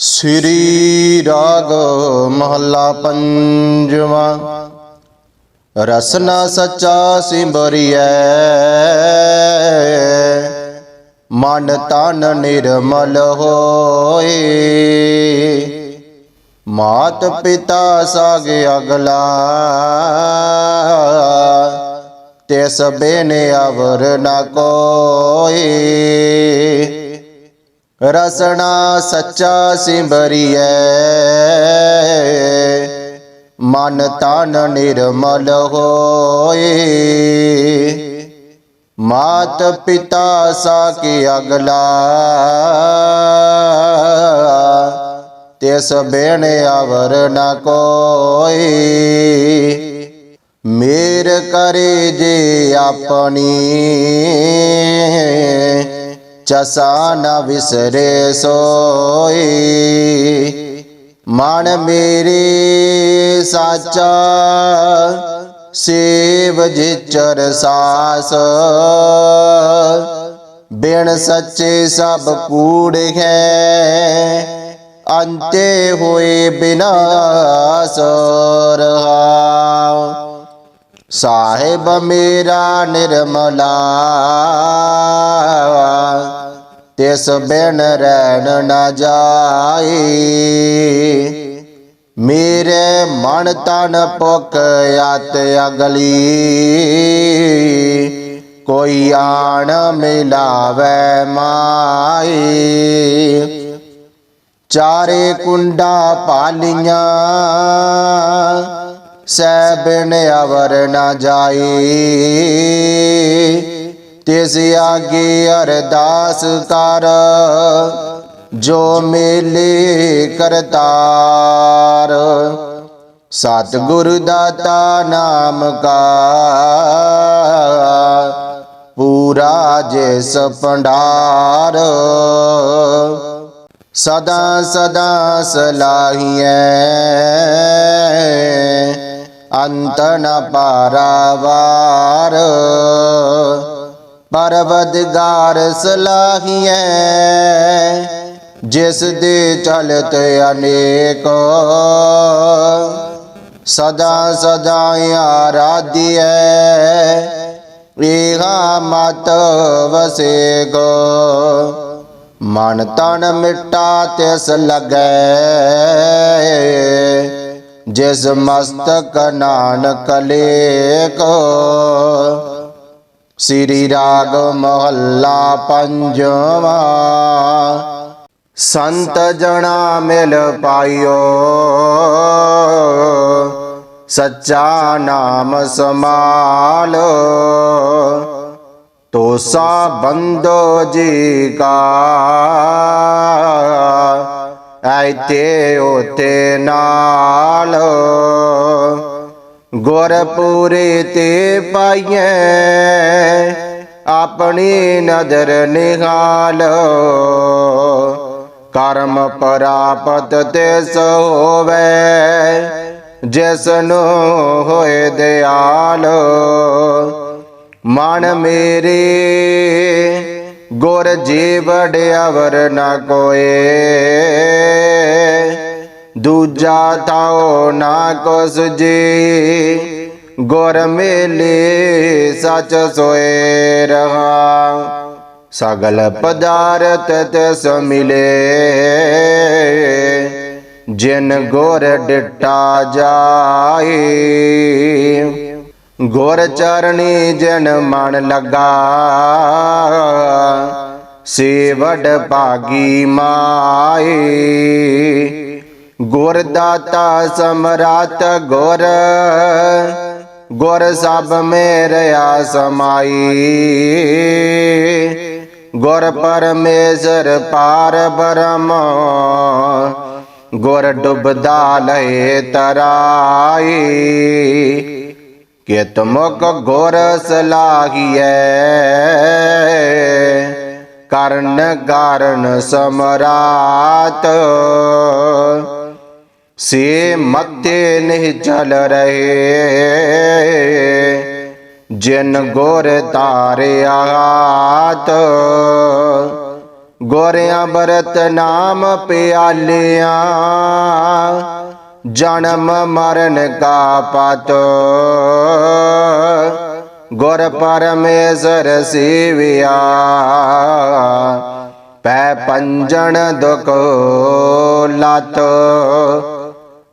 ਸ੍ਰੀ ਰਾਗ ਮਹੱਲਾ ਪੰਜਵਾਂ। ਰਸਨਾ ਸੱਚਾ ਸਿਮਰਿਐ। ਮਨ ਤਨ ਨਿਰਮਲ ਹੋਏ। ਮਾਤ ਪਿਤਾ ਸਾਗ ਅਗਲਾ। ਤਿਸ ਬਿਨ ਅਵਰ ਨ ਕੋਏ। ਰਸਣਾ ਸੱਚਾ ਸਿਮਰਿਐ। ਮਨ ਤਨ ਨਿਰਮਲ ਹੋਏ। ਮਾਤ ਪਿਤਾ ਸਾਕੀ ਅਗਲਾ। ਤਿਸ ਬਿਨ ਅਵਰ ਨ ਕੋਈ ਮੇਰ ਕਰੇ ਜੇ ਆਪਣੀ। ਚਸਾ ਨ ਵਿਸਰੇ ਸੋਈ। ਮਨ ਮੇਰੇ ਸਾਚਾ, ਸੇਵ ਜਿਚਰ ਸਾਸ। ਬਿਨ ਸੱਚੇ ਸਭ ਕੂੜ ਹੈ, ਅੰਤੇ ਹੋਏ ਬਿਨਾਸ ਰਹਾ ਸਾਹਿਬ ਮੇਰਾ ਨਿਰਮਲਾ। ਤਿਸ ਬਿਨ ਰਹਿਣ ਨ ਜਾਈ ਮੇਰੇ ਮਨ ਤਨ ਪੁਕ ਆਤ ਅਗਲੀ। ਕੋਈ ਆਣ ਮਿਲਾਵੇ ਮਾਈ ਚਾਰੇ ਕੁੰਡਾ ਪਾਲੀਆਂ ਸੈਬਨ ਅਵਰ ਨਾ ਜਾਈ ਤਿਸ ਆਗੇ ਅਰਦਾਸ ਕਰ, ਜੋ ਮੇਲੇ ਕਰਤਾਰ। ਸਤਿਗੁਰ ਦਾਤਾ ਨਾਮ ਕਾ, ਪੂਰਾ ਜਿਸ ਭੰਡਾਰ। ਸਦਾ ਸਦਾ ਸਲਾਹੀਐ, ਅੰਤ ਨ ਪਾਰਾਵਾਰ। ਪਰਵਦਗਾਰ ਸਲਾਹੀਐ, ਜਿਸ ਦੇ ਚਲਤ ਅਨੇਕ। ਸਦਾ ਸਦਾ ਆਰਾਧਿਐ, ਏਹਾ ਮਤ ਵਸੇ ਵਸੇਗੋ। ਮਨ ਤਨ ਮਿਟਾ ਤਿਸ ਲਗੈ, ਜਿਸ ਮਸਤਕ ਨਾਨਕ ਲੇਕ। ਸ੍ਰੀ ਰਾਗ ਮਹੱਲਾ ਪੰਜਵਾ। ਸੰਤ ਜਣਾ ਮਿਲ ਪਾਇਓ। ਸੱਚਾ ਨਾਮ ਸਮਾਲ ਤੋਸਾ ਬੰਦੋ ਜੀ ਕਾ। ਐਤੇ ਉਤੇ ਨਾਲ। ਗੁਰਪੂਰੇ ਤੇ ਪਾਈਐ। ਆਪਣੀ ਨਦਰ ਨਿਹਾਲ। ਕਰਮ ਪ੍ਰਾਪਤ ਤੇ ਹੋਵੇ ਜਿਸ ਨੂੰ ਹੋਏ ਦਿਆਲ। ਮਨ ਮੇਰੇ, ਗੁਰ ਜੀਵੜ ਅਵਰ ਨਾ ਕੋਏ। ਦੂਜਾ ਤਾਉ ਨਾ ਕੁਸ ਜੀ ਗੁਰ ਮੇਲੇ ਸਚ ਸੋਏ ਰਹਾ। ਸਗਲ ਪਦਾਰਥ ਤਿਸ ਮਿਲੇ, ਜਿਨ ਗੁਰ ਡਿਟਾ ਜਾਏ। ਗੁਰ ਚਰਣੀ ਜਨ ਮਨ ਲਗਾ, ਸੇਵਡ ਭਾਗੀ ਮਾਏ। ਗੁਰ ਦਾਤਾ ਸਮਰਾਤ ਗੁਰ ਗੁਰ ਸਭ ਮੇਰਿਆ ਸਮਾਈ ਗੁਰ ਪਰਮੇਸ਼ਰ ਪਾਰ ਬ੍ਰਹਮ, ਗੁਰ ਡੁਬਦਾ ਲਏ ਤਰਾਈ। ਕਿਤ ਮੁਖ ਗੁਰ ਸਲਾਹੀਐ, ਕਰਨ ਕਾਰਨ ਸਮਰਾਤ। ਸੇ ਮੱਤੇ ਨਹੀਂ ਚਲ ਰਹੇ। ਜਿਨ ਗੁਰ ਤਾਰਿਆਤ ਗੋਰਿਆਂ ਬਰਤ ਨਾਮ ਪਿਆਲਿਆਂ। ਜਨਮ ਮਰਨ ਕਾ ਪਤ, ਗੁਰ ਪਰਮੇਸ਼ਰ ਸੇਵਿਆ। ਪੈ ਪੰਜਣ ਦੁਖ ਲਤ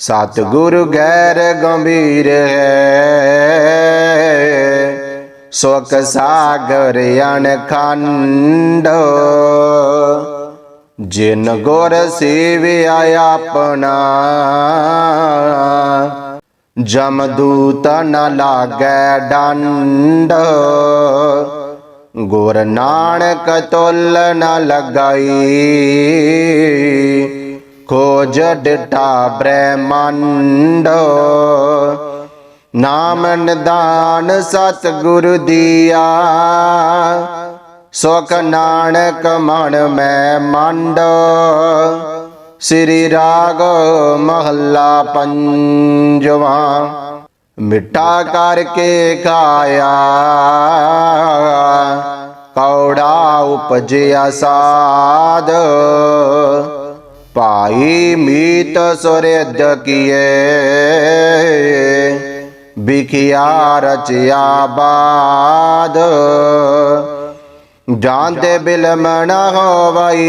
ਸਤਿਗੁਰ ਗੈਰ ਗੰਭੀਰ ਹੈ। ਸੁਖ ਸਾਗਰ ਅਨਖੰਡ ਜਿਨ ਗੁਰ ਸੇਵਿਆ ਆਪਣਾ ਜਮਦੂਤ ਨ ਲਾਗੈ ਡੰਡ। ਗੁਰ ਨਾਨਕ ਤੁਲ ਨ ਲਗਾਈ। ਖੋਜ ਡਟਾ ਬ੍ਰਹਮੰਡ ਨਾਮ ਨਿਦਾਨ ਸਤ ਗੁਰ ਦੀਆ, ਸੁਖ ਨਾਨਕ ਮਨ ਮੈਂ ਮੰਡ, ਸ੍ਰੀ ਰਾਗ ਮਹੱਲਾ ਪੰਜਵਾ, ਮਿੱਠਾ ਕਰਕੇ ਖਾਇਆ ਕੌੜਾ ਉਪਜਿਆ ਸਾਧ। ਭਾਈ ਮੀਤ ਸੁਰੇਦ ਕੀਏ। ਬਿਖਿਆ ਰਚਿਆ ਬਾਦ। ਜਾਂਦੇ ਬਿਲਮਣ ਹੋਵਈ,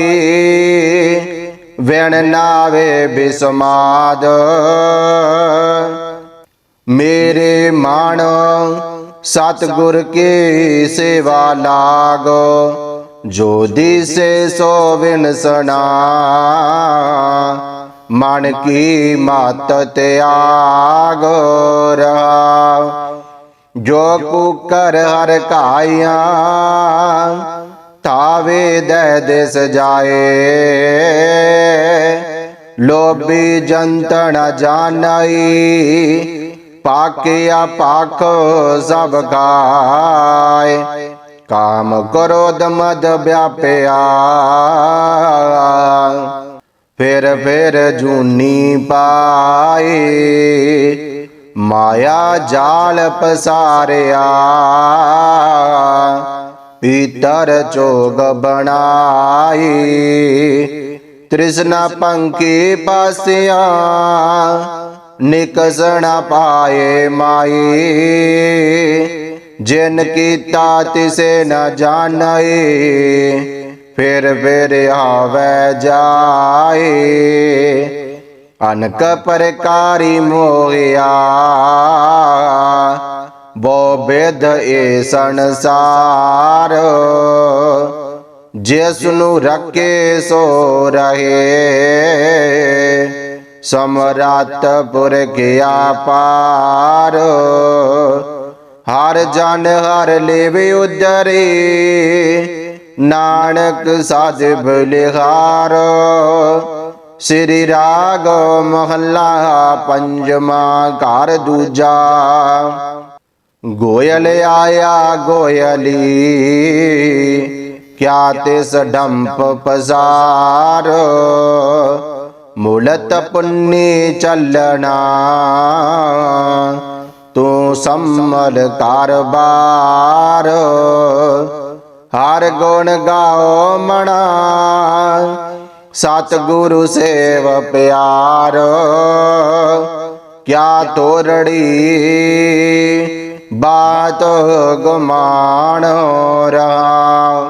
ਵਿਣ ਨਾਵੇ ਬਿਸਮਾਦ। ਮੇਰੇ ਮਨ ਸਤਿਗੁਰ ਕੀ ਸੇਵਾ ਲਾਗੋ। ਜੋ ਦਿਸੇ ਸੋ ਵਿਨਸਣਾ ਮਨ ਕੀ ਮਤ ਤਿਆਗ ਰਹਾ ਜੋ ਕੁਕਰ ਹਰ ਕਾਇਆ ਤਾਵੇ ਦੇ ਦਿਸ ਜਾਏ ਲੋਭੀ ਜੰਤ ਨ ਜਾਣਈ ਪਾਕਿਆ ਪਾਖ ਸਭ ਗਾਏ ਕਾਮ ਕ੍ਰੋਧ ਮਦ ਵਿਆਪਿਆ ਫਿਰ ਫਿਰ ਜੂਨੀ ਪਾਏ ਮਾਇਆ ਜਾਲ ਪਸਾਰਿਆ ਪੀਤਰ ਚੋਗ ਬਣਾਈ ਤ੍ਰਿਸ਼ਨਾ ਪੰਕੀ ਪਾਸਿਆ ਨਿਕਸਣਾ ਪਾਏ ਮਾਈ ਜਿਨ ਕੀਤਾ ਤਿਸੇ ਨ ਜਾਣਈ ਫਿਰ ਫਿਰ ਆਵੇ ਜਾਏ। ਅਨਕ ਪ੍ਰਕਾਰੀ ਮੋਹਿਆ ਬੋ ਬੇਦ ਏ ਸੰਸਾਰ। ਜਿਸ ਨੂੰ ਰੱਖੇ ਸੋ ਰਹੇ ਸਮਰਾਤ ਪੁਰਖ ਪਾਰ। ਹਰ ਜਨ ਹਰ ਲੇਵੇ ਉਦਰੇ ਨਾਨਕ ਸਾਧ ਬਲਿਹਾਰ ਸ੍ਰੀ ਰਾਗ ਮਹੱਲਾ ਪੰਜਵਾ ਘਰ ਦੂਜਾ। ਗੋਇਲ ਆਇਆ ਗੋਇਲੀ, ਕਿਆ ਤਿਸ ਡੰਪ ਪਜ਼ਾਰ ਮੁਲਤ ਪੁੰਨੀ ਚੱਲਣਾ ਤੂੰ ਸੰਮਲ ਕਾਰਬਾਰ ਹਰ ਗੁਣ ਗਾਓ ਮਣਾ। ਸਤਿਗੁਰੂ ਸੇਵ ਪਿਆਰ, ਕਿਆ ਤੋਰੜੀ ਬਾਤ ਗੁਮਾਨ ਰਹਾ।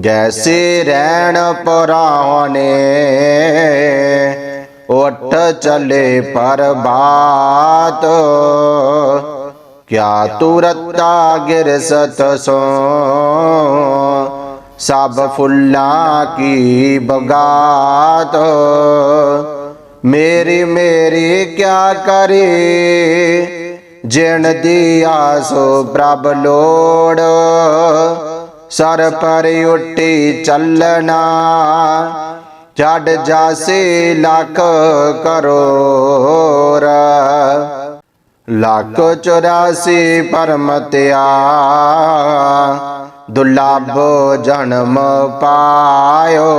ਜੈਸੇ ਰਹਿਣ ਪੁਰਾਣੇ ਉਠ ਚਲੇ ਪਰਬਾਤ। ਕਿਆ ਤੁਰਤਾ ਗਿਰ ਸਤ ਸੋ। ਸਭ ਫੁੱਲਾਂ ਕੀ ਬਗਾਤ। ਮੇਰੀ ਮੇਰੀ ਕਿਆ ਕਰੇ। ਜਿਣ ਦੀਆ ਸੋ ਪ੍ਰਭ ਲੋੜ। ਸਰ ਪਰ ਉੱਟੀ ਚੱਲਣਾ। ਛੱਡ ਜਾਸੇ ਲੱਖ ਕਰੋੜ। ਲੱਖ 84 ਪਰਮਤਿਆ ਦੁਰਲਭ ਜਨਮ ਪਾਇਓ।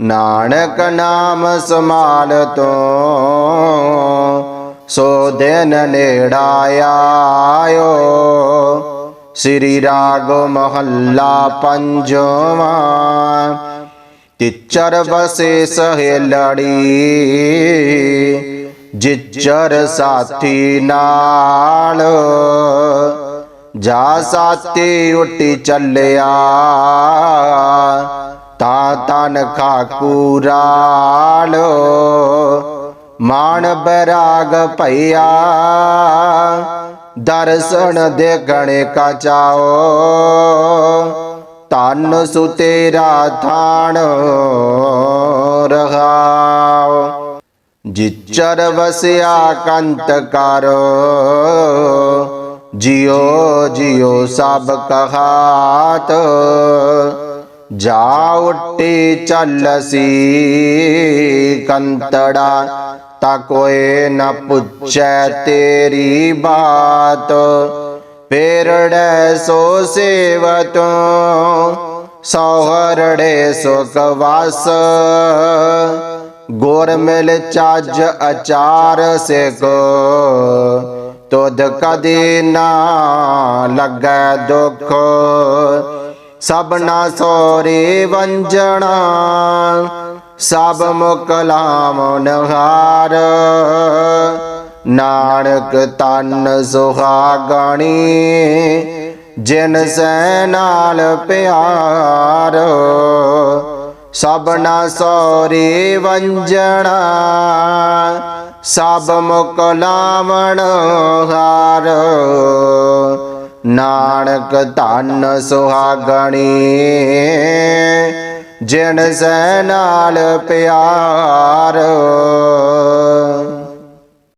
ਨਾਨਕ ਨਾਮ ਸਮਾਲ ਤੋਂ। ਸੋ ਦਿਨ ਨੇੜਾ ਆਇਓ। ਸ੍ਰੀ ਰਾਗ ਮਹੱਲਾ ਪੰਜਵਾਂ। ਤਿਚਰ ਬਸੇ ਸਹੇਲੜੀ, ਜਿਚਰ ਸਾਥੀ ਨਾਲ। ਜਾ ਸਾਥੀ ਉੱਟੀ ਚੱਲਿਆ, ਤਾਂ ਤਨ ਖਾਕੂਰਾਲ ਮਾਨ ਬੈਰਾਗ ਭਈਆ, ਦਰਸ਼ਨ ਦੇਖਣ ਕਾ ਚਾਓ। ਤਨ ਸੁ ਤੇਰਾ ਥਾਨ ਜਿਚਰ ਵਸਿਆ ਕੰਤ ਕਰ। ਜਿਉ ਜਿਉ ਸਭ ਕਹਾਤ। ਜਾ ਉੱਟੀ ਚੱਲਸੀ ਕੰਤੜਾ, ਤਾ ਕੋਏ ਨ ਪੁੱਛੈ ਤੇਰੀ ਬਾਤ। ਪੇਰੜੈ ਸੋ ਸੇਵਤੋ ਸੋਹਰੜੇ ਸੁਖ ਵਾਸ। ਗੁਰ ਮਿਲ ਚਾਜ ਅਚਾਰ ਸਿਕ ਤੁਧ ਕਦੇ ਨਾ ਲੱਗੈ ਦੁਖ। ਸਭਨਾ ਸੋਰੇ ਵੰਜਣਾ, ਸਭ ਮੁਕਲਾਮ ਨਹਾਰ। ਨਾਨਕ ਤਨ ਸੁਹਾਗਣੀ ਜਿਨ ਸੈ ਨਾਲ ਪਿਆਰ ਸਭਨਾ ਸੋਰੇ ਵੰਜਣਾ, ਸਭ ਮੁਕ ਲਾਵਣ ਹਾਰ। ਨਾਨਕ ਧਨ ਸੁਹਾਗਣੀ ਜਿਨ ਸੈ ਨਾਲ ਪਿਆਰ